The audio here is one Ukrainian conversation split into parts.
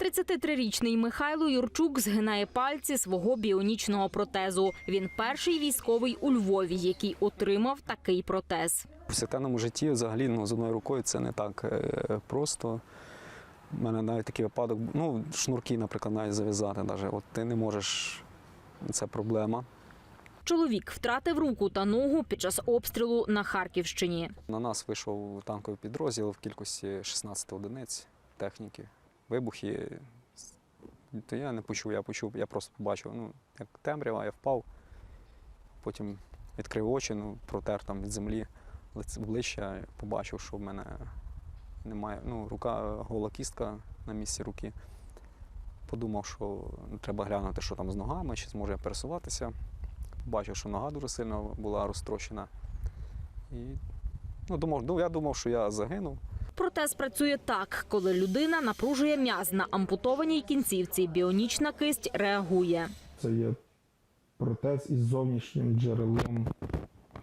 33-річний Михайло Юрчук згинає пальці свого біонічного протезу. Він перший військовий у Львові, який отримав такий протез. В повсякденному житті взагалі ну, з одною рукою це не так е, просто. У мене навіть такий випадок, ну, шнурки, наприклад, навіть зав'язати. От ти не можеш, це проблема. Чоловік втратив руку та ногу під час обстрілу на Харківщині. На нас вийшов танковий підрозділ в кількості 16 одиниць техніки, вибухи. То я не почув, я почув, я просто побачив, ну, як темрява, я впав, потім відкрив очі, ну, протер там від землі обличчя, побачив, що в мене немає, ну, рука, гола кістка на місці руки. Подумав, що треба глянути, що там з ногами, чи зможу я пересуватися. Побачив, що нога дуже сильно була розтрощена. І ну, думав, ну, я думав, що я загинув. Протез працює так, коли людина напружує м'яз на ампутованій кінцівці. Біонічна кисть реагує. Це є протез із зовнішнім джерелом,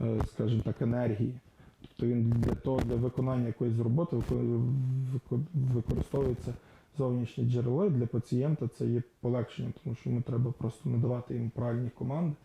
е, скажімо так, енергії. Тобто він для того, для виконання якоїсь роботи вико- вико- використовується зовнішнє джерело. Для пацієнта це є полегшення, тому що йому треба просто надавати йому правильні команди,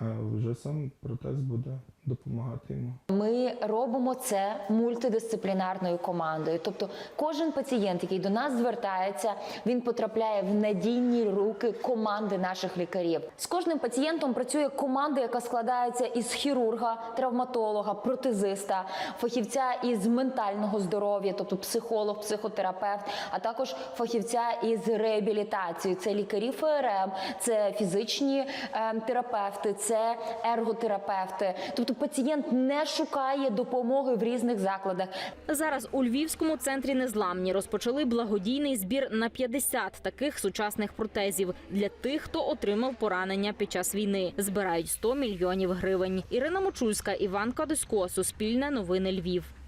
вже сам протез буде допомагати йому. Ми робимо це мультидисциплінарною командою. Тобто, кожен пацієнт, який до нас звертається, він потрапляє в надійні руки команди наших лікарів. З кожним пацієнтом працює команда, яка складається із хірурга, травматолога, протезиста, фахівця із ментального здоров'я, тобто психолог, психотерапевт, а також фахівця із реабілітації. Це лікарі ФРМ, це фізичні е, терапевти, це ерготерапевти. Тобто пацієнт не шукає допомоги в різних закладах. Зараз у Львівському центрі незламні розпочали благодійний збір на 50 таких сучасних протезів для тих, хто отримав поранення під час війни. Збирають 100 мільйонів гривень. Ірина Мочульська, Іван Кадисько, Суспільне новини Львів.